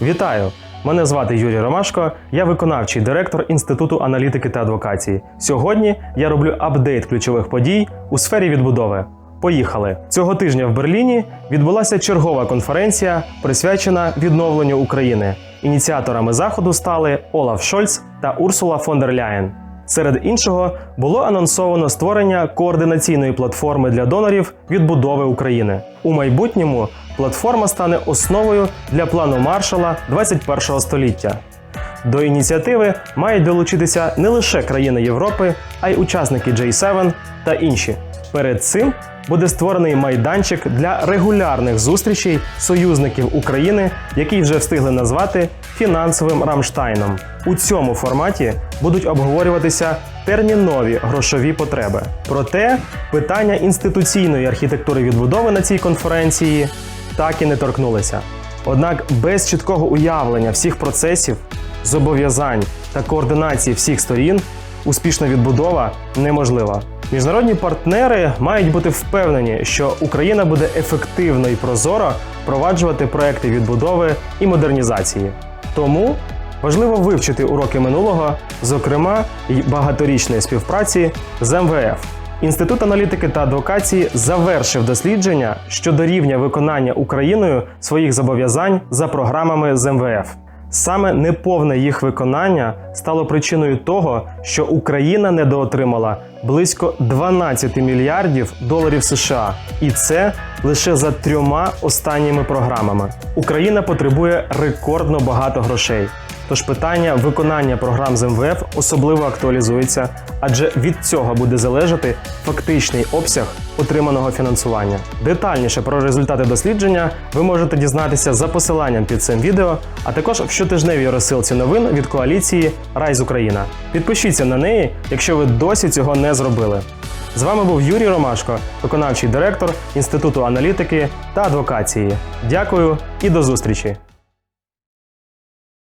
Вітаю! Мене звати Юрій Ромашко, я виконавчий директор Інституту аналітики та адвокації. Сьогодні я роблю апдейт ключових подій у сфері відбудови. Поїхали! Цього тижня в Берліні відбулася чергова конференція, присвячена відновленню України. Ініціаторами заходу стали Олаф Шольц та Урсула фон дер Ляєн. Серед іншого було анонсовано створення координаційної платформи для донорів відбудови України. У майбутньому платформа стане основою для плану Маршала 21 століття. До ініціативи мають долучитися не лише країни Європи, а й учасники J7 та інші. Перед цим буде створений майданчик для регулярних зустрічей союзників України, який вже встигли назвати фінансовим Рамштайном. У цьому форматі будуть обговорюватися термінові грошові потреби. Проте питання інституційної архітектури відбудови на цій конференції так і не торкнулися. Однак без чіткого уявлення всіх процесів, зобов'язань та координації всіх сторін успішна відбудова неможлива. Міжнародні партнери мають бути впевнені, що Україна буде ефективно і прозоро впроваджувати проекти відбудови і модернізації. Тому важливо вивчити уроки минулого, зокрема й багаторічної співпраці з МВФ. Інститут аналітики та адвокації завершив дослідження щодо рівня виконання Україною своїх зобов'язань за програмами з МВФ. Саме неповне їх виконання стало причиною того, що Україна недоотримала близько 12 мільярдів доларів США, і це лише за трьома останніми програмами. Україна потребує рекордно багато грошей. Тож питання виконання програм з МВФ особливо актуалізується, адже від цього буде залежати фактичний обсяг отриманого фінансування. Детальніше про результати дослідження ви можете дізнатися за посиланням під цим відео, а також в щотижневій розсилці новин від коаліції Райз Україна. Підпишіться на неї, якщо ви досі цього не зробили. З вами був Юрій Ромашко, виконавчий директор Інституту аналітики та адвокації. Дякую і до зустрічі!